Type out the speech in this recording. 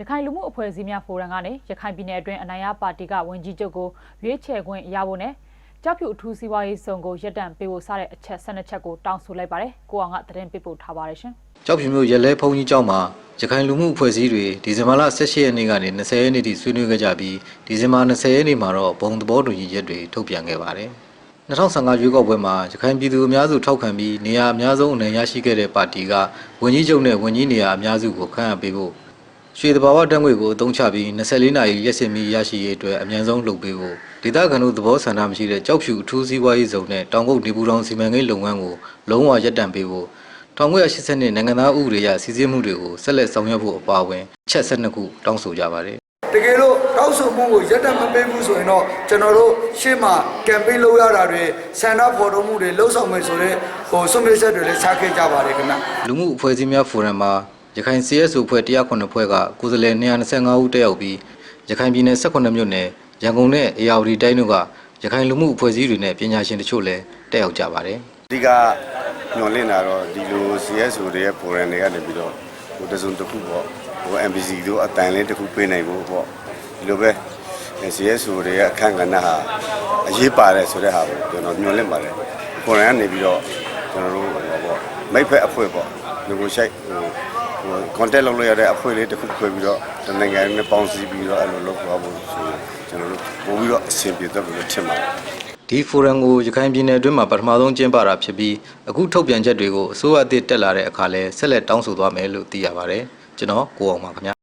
ရခိုင်လူမှုအဖွဲ့အစည်းများဖိုရမ်ကနေရခိုင်ပြည်နယ်အတွင်းအနိုင်ရပါတီကဝန်ကြီးချုပ်ကိုရွေးချယ်ခွင့်ရဖို့နဲ့ကြောက်ဖြူအထူးစီးပွားရေးစုံကိုရပ်တန့်ပေးဖို့စတဲ့အချက်12ချက်ကိုတောင်းဆိုလိုက်ပါတယ်။ကိုအောင်ကသတင်းပေးပို့ထားပါတယ်ရှင်။ကြောက်ဖြူမျိုးရဲလဲဖုန်ကြီးကျောင်းမှာရခိုင်လူမှုအဖွဲ့အစည်းတွေဒီဇင်ဘာလ18ရက်နေ့ကနေ20ရက်နေ့ထိဆွေးနွေးခဲ့ကြပြီးဒီဇင်ဘာ20ရက်နေ့မှာတော့ဘုံသဘောတူညီချက်တွေထုတ်ပြန်ခဲ့ပါတယ်။2015ရွေးကောက်ပွဲမှာရခိုင်ပြည်သူအများစုထောက်ခံပြီးနေရာအများဆုံးအနိုင်ရရှိခဲ့တဲ့ပါတီကဝန်ကြီးချုပ်နဲ့ဝန်ကြီးနေရာအများစုကိုခန့်အပ်ပေးဖို့ ရွှေတဘာဝတန်းငွေကိုအသုံးချပြီး24နာရီရက်စင်မီရရှိရေးအတွက်အမြန်ဆုံးလုပ်ပေးဖို့ဒေသခံတို့သဘောဆန္ဒမရှိတဲ့ကြောက်ဖြူအထူးစီးပွားရေးဇုံနဲ့တောင်ကုတ်နေပူတောင်စီမံကိန်းလုပ်ငန်းကိုလုံးဝရပ်တန့်ပေးဖို့1980နှစ်နိုင်ငံသားဥပဒေအရစီစစ်မှုတွေကိုဆက်လက်ဆောင်ရွက်ဖို့အပါအဝင်အချက်12ခုတောင်းဆိုကြပါတယ်တကယ်လို့တောက်ဆုံမှုကိုရက်တက်မပေးဘူးဆိုရင်တော့ကျွန်တော်တို့ရှေ့မှာကမ်ပိန်းလုပ်ရတာတွေဆန္ဒဖော်ထုတ်မှုတွေလှုပ်ဆောင်မယ်ဆိုတော့ဟိုဆွမ်းမေးချက်တွေလည်းချခဲ့ကြပါတယ်ခင်ဗျလူမှုအဖွဲ့အစည်းများဖိုရမ်မှာ ရခိုင် CSO အဖွဲ့109ဖွဲ့ကကိုယ်စားလှယ်225ဦးတက်ရောက်ပြီးရခိုင်ပြည်နယ်18မြို့နယ်ရန်ကုန်နဲ့အေရဝတီတိုင်းတို့ကရခိုင်လူမှုအဖွဲ့အစည်းတွေနဲ့ပညာရှင်တချို့လည်းတက်ရောက်ကြပါတယ်အဓိကညွန်လင့်တာတော့ဒီလို CSO တွေရဲ့ forum တွေကနေပြီးတော့ဟိုတစုံတစ်ခုပေါ့ဟို MBC တို့အတန်လေးတစ်ခုပေးနိုင်ဖို့ပေါ့ဒီလိုပဲ CSO တွေရဲ့အခန့်ကဏ္ဍဟာအရေးပါတယ်ဆိုတဲ့ဟာကိုကျွန်တော်ညွန်လင့်ပါတယ် forum ကနေပြီးတော့ကျွန်တော်တို့ဟိုပေါ့မိတ်ဖက်အဖွဲ့ပေါ့ negotiate ဟို ဟို contact လုပ်လို့ရတဲ့အဖွဲ့လေးတစ်ခုခွဲပြီးတော့တနိုင်ငံနဲ့ပေါင်းစည်းပြီးတော့အဲ့လိုလုပ်သွားဖို့ဆိုရင်ကျွန်တော်တို့ပို့ပြီးတော့အဆင်ပြေတော့ဘယ်လိုထင်ပါလဲဒီဖိုရမ်ကိုရခိုင်ပြည်နယ်အတွင်းမှာပထမဆုံးကျင်းပတာဖြစ်ပြီးအခုထုတ်ပြန်ချက်တွေကိုအစိုးရအသစ်တက်လာတဲ့အခါလဲဆက်လက်တောင်းဆိုသွားမယ်လို့သိရပါတယ်ကျွန်တော်ကိုအောင်ပါခင်ဗျာ